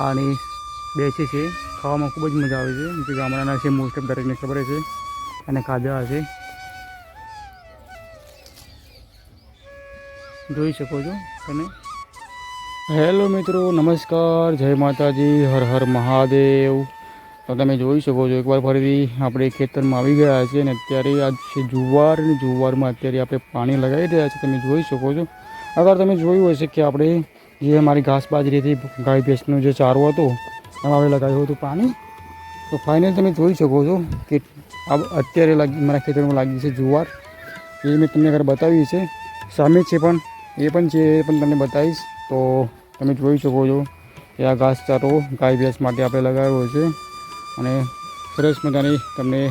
અને બેસી છે. ખાવામાં ખૂબ જ મજા આવે છે. જે ગામડાના છે મોસ્ટ ઓફ દરેકને ખબર છે. અને ખાધા હશે. જોઈ શકો છો તમે. હેલો મિત્રો, નમસ્કાર. જય માતાજી. હર હર મહાદેવ. તો તમે જોઈ શકો છો, એકવાર ફરીથી આપણે ખેતરમાં આવી ગયા છીએ અને અત્યારે આ છે જુવાર અને જુવારમાં અત્યારે આપણે પાણી લગાવી રહ્યા છીએ. તમે જોઈ શકો છો. અગર તમે જોયું હશે કે આપણે જે મારી ઘાસ બાજરીથી ગાય ભેંસનો જે ચારો હતો, એમાં આપણે લગાવ્યું હતું પાણી. તો ફાઇનલ તમે જોઈ શકો છો કે અત્યારે લાગી મારા ખેતરમાં લાગી છે જુવાર. એ મેં તમને આગળ બતાવી છે. સામે છે પણ, એ પણ છે, એ પણ તમને બતાવીશ. તો તમે જોઈ શકો છો કે આ ઘાસચારો ગાય ભેંસ માટે આપણે લગાવ્યો છે. અને સરસ મજાની તમને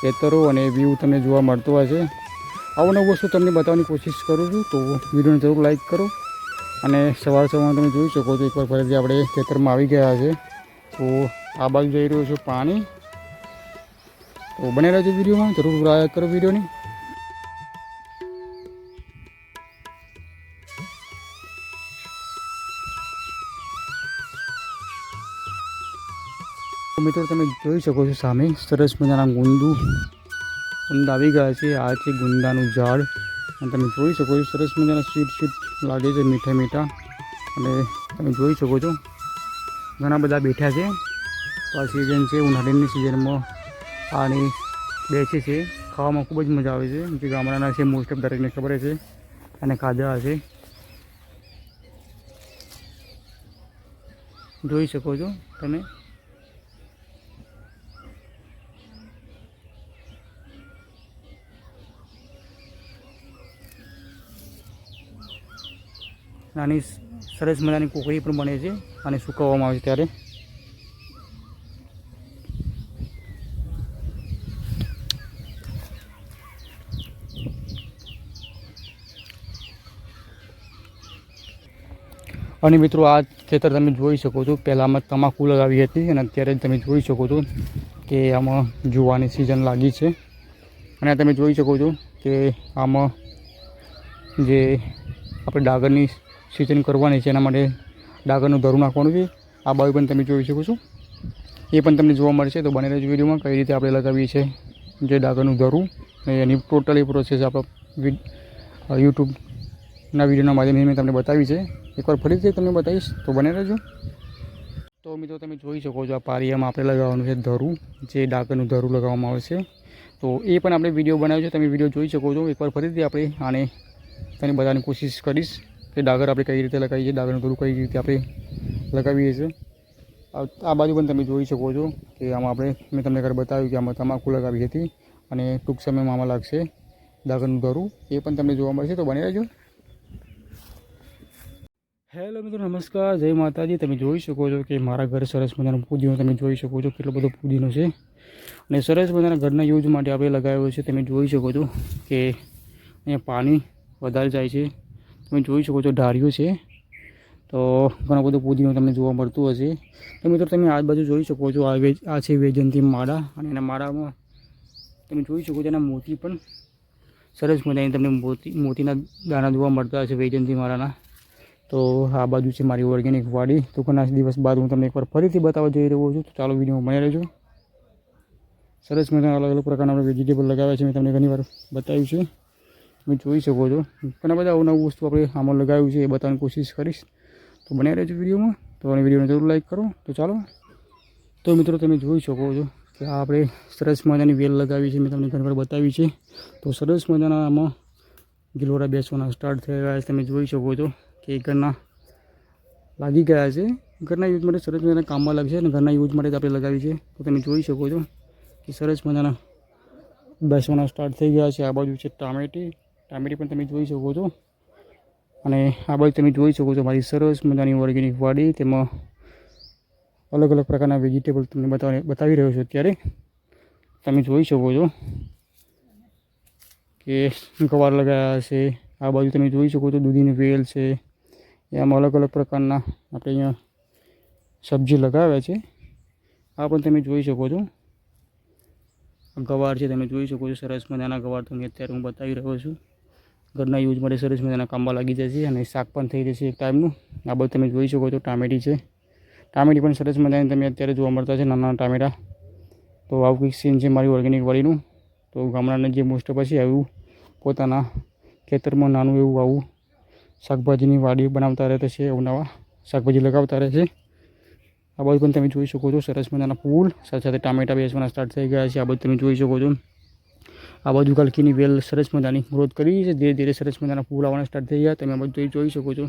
ખેતરો અને વ્યૂ તમને જોવા મળતો હશે. આવું નવું વસ્તુ તમને બતાવવાની કોશિશ કરું છું. તો વિડીયોને જરૂર લાઈક કરો. અને સવાર સવારમાં તમે જોઈ શકો છો, એકવાર ફરીથી આપણે ખેતરમાં આવી ગયા છે. તો આ બાજુ જઈ રહ્યું છું પાણી. તો બને રહેજો વિડીયોમાં, જરૂર લાઈક કરો વિડીયોની. મિત્રો તમે જોઈ શકો છો સામે, સરસ મજાના ગુંદુ. ગુંદ આવી ગયા છે. આ છે ગુંદાનું ઝાડ. અને તમે જોઈ શકો છો સરસ મજાના સ્વીટ સ્વીટ લાગે છે મીઠા મીઠા. અને તમે જોઈ શકો છો, ઘણા બધા બેઠા છે. તો આ સિઝન છે, ઉનાળાની સિઝનમાં આની બેસે છે. ખાવામાં ખૂબ જ મજા આવે છે. જે ગામડાના છે મોસ્ટ ઓફ દરેકને ખબર છે. અને ખાધા હશે. જોઈ શકો છો તમે? નાની સરસ મજાની કોકરી પણ બને છે અને સુકવવામાં આવે છે ત્યારે. અને મિત્રો, આ ખેતર તમે જોઈ શકો છો. પહેલાંમાં તમાકુ લગાવી હતી અને અત્યારે તમે જોઈ શકો છો કે આમાં જુવાની સિઝન લાગી છે. અને તમે જોઈ શકો છો કે આમાં જે આપણે ડાગરની સિંચન કરવાની છે, એના માટે ડાગરનું ધરું નાખવાનું છે. આ બાજુ પણ તમે જોઈ શકો છો. એ પણ તમને જોવા મળશે. તો બને રહેજો વિડીયોમાં કઈ રીતે આપણે લગાવીએ છીએ જે ડાગરનું ધરું. અને એની ટોટલી પ્રોસેસ આપણે યુટ્યુબના વિડીયોના માધ્યમથી મેં તમને બતાવી છે. એકવાર ફરીથી તમને બતાવીશ. તો બને રહેજો. તો મિત્રો, તમે જોઈ શકો છો આ પારિયામાં આપણે લગાવવાનું છે ધરું, જે ડાગરનું ધરું લગાવવામાં આવે છે. તો એ પણ આપણે વીડિયો બનાવ્યો છે. તમે વીડિયો જોઈ શકો છો. એકવાર ફરીથી આપણે આને તને બધાની કોશિશ કરીશ. કે ડાગર આપણે કઈ રીતે લગાવીએ છીએ ડાગરનું થોડું કઈ રીતે આપણે લગાવીએ છીએ. આ બાજુ પણ તમે જોઈ શકો છો કે આમાં આપણે મેં તમને ઘરે બતાવ્યું કે આમાં તમાકુ લગાવી હતી અને ટૂંક સમયમાં આમાં લાગશે ડાગરનું ધરું. એ પણ તમને જોવા મળશે. તો બની રહેજો. હેલો મિત્રો, નમસ્કાર. જય માતાજી. તમે જોઈ શકો છો કે મારા ઘર સરસ મજાનો પુદીનો તમે જોઈ શકો છો કેટલો બધો પુદીનો છે. અને સરસ મજાના ઘરના યુઝ માટે આપણે લગાવ્યો છે. તમે જોઈ શકો છો કે અહીંયા પાણી વધારે જાય છે. તમે જોઈ શકો છો ઢાળિયો છે. તો ઘણું બધો પુદીનો તમને જોવા મળતું હશે. તો મિત્રો તમે આ બાજુ જોઈ શકો છો, આ વેજ, આ છે વેજંતી માળા અને એના માળામાં તમે જોઈ શકો છો એના મોતી પણ. સરસ મજાની તમને મોતી, મોતીના દાણા જોવા મળતા હશે વેજંતી માળાના. તો આ બાજુ છે મારી ઓર્ગેનિક વાડી. તો ઘણા દિવસ બાદ હું તમને એકવાર ફરીથી બતાવવા જઈ રહ્યો છું. તો ચાલો વિડીયોમાં મળી રહેજો. સરસ મજાના અલગ અલગ પ્રકારના આપણે વેજીટેબલ લગાવ્યા છે. મેં તમને ઘણી વાર બતાવ્યું છે. તમે જોઈ શકો છો. ઘણા બધા અવનવું વસ્તુ આપણે આમાં લગાવ્યું છે એ બતાવવાની કોશિશ કરીશ. તો બન્યા રહેજો વિડીયોમાં. તો અને વિડીયોને જરૂર લાઈક કરો. તો ચાલો. તો મિત્રો તમે જોઈ શકો છો કે આ આપણે સરસ મજાની વેલ લગાવી છે. મેં તમને ઘણી વાર બતાવી છે. તો સરસ મજાના આમાં ગિલોરા બેસવાના સ્ટાર્ટ થઈ ગયા છે. તમે જોઈ શકો છો કે ઘરના લાગી ગયા છે. ઘરના યુઝ માટે સરસ મજાના કામમાં લાગશે અને ઘરના યુઝ માટે આપણે લગાવી છે. તો તમે જોઈ શકો છો કે સરસ મજાના બેસવાના સ્ટાર્ટ થઈ ગયા છે. આ બાજુ છે ટામેટી. ટામેટી પણ તમે જોઈ શકો છો. અને આ બાજુ તમે જોઈ શકો છો મારી સરસ મજાની ઓર્ગેનિક વાડી. તેમાં અલગ અલગ પ્રકારના વેજીટેબલ તમને બતાવી બતાવી રહ્યો છું અત્યારે. તમે જોઈ શકો છો કે ગવાર લગાવ્યા છે. આ બાજુ તમે જોઈ શકો છો દૂધીની વેલ છે. એમાં અલગ અલગ પ્રકારના આપણે અહીંયા સબ્જી લગાવ્યા છે. આ પણ તમે જોઈ શકો છો. ગવાર છે, તમે જોઈ શકો છો સરસ મજાના ગવાર તમને અત્યારે હું બતાવી રહ્યો છું. ઘરના યુઝ માટે સરસ મજાના કામમાં લાગી જશે અને શાક પણ થઈ જશે એક ટાઈમનું. આ બધું તમે જોઈ શકો છો, ટામેટી છે. ટામેટી પણ સરસ મજાની તમે અત્યારે જોવા મળતા છે નાના ટામેટા. તો આવું કંઈક સીન છે મારી ઓર્ગેનિક વાળીનું. તો ગામડાના જે મોસ્ટ પછી આવ્યું પોતાના ખેતરમાં નાનું એવું આવું શાકભાજીની વાડી બનાવતા રહેતા છે અવનવા શાકભાજી લગાવતા રહે છે. આ બધું પણ તમે જોઈ શકો છો, સરસ મજાના ફૂલ. સાથે સાથે ટામેટા બેસવાના સ્ટાર્ટ થઈ ગયા છે, આ બધું તમે જોઈ શકો છો. આ બાજુ કલકીની વેલ સરસ મજાની ગ્રોથ કરી છે. ધીરે ધીરે સરસ મજાના ફૂલ આવવાના સ્ટાર્ટ થઈ ગયા. તમે આ બધું જોઈ શકો છો.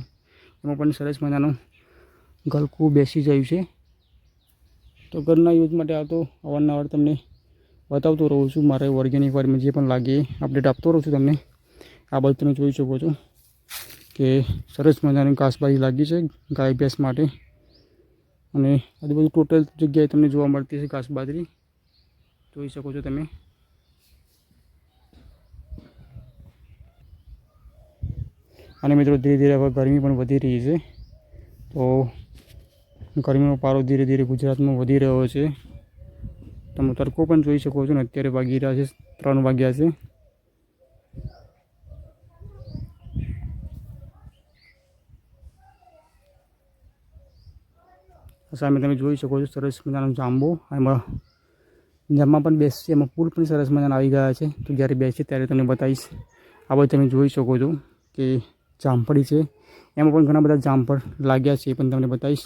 એમાં પણ સરસ મજાનું ગલકું બેસી જાય છે. તો ઘરના યુઝ માટે આ તો અવારનવાર તમને બતાવતો રહું છું. મારે ઓર્ગેનિક વારમાં જે પણ લાગે અપડેટ આપતો રહું છું તમને. આ બાજુ તમે જોઈ શકો છો કે સરસ મજાની કાસબાજી લાગી છે ગાય ભેંસ માટે. અને આજુબાજુ ટોટલ જગ્યાએ તમને જોવા મળતી છે કાસબાજરી જોઈ શકો છો તમે. અને મિત્રો ધીરે ધીરે હવે ગરમી પણ વધી રહી છે. તો ગરમીનો પારો ધીરે ધીરે ગુજરાતમાં વધી રહ્યો છે. તમે તડકો પણ જોઈ શકો છો ને, અત્યારે વાગી રહ્યા છે ત્રણ વાગ્યા છે. સામે તમે જોઈ શકો છો સરસ મજાનો જાંબો. એમાં જમવા પણ બેસશે, એમાં પુલ પણ સરસ મજાના આવી ગયા છે. તો જ્યારે બેસશે ત્યારે તમને બતાવીશ. આ બધું તમે જોઈ શકો છો કે જામફળી છે. એમાં પણ ઘણા બધા જામફળ લાગ્યા છે એ પણ તમને બતાવીશ.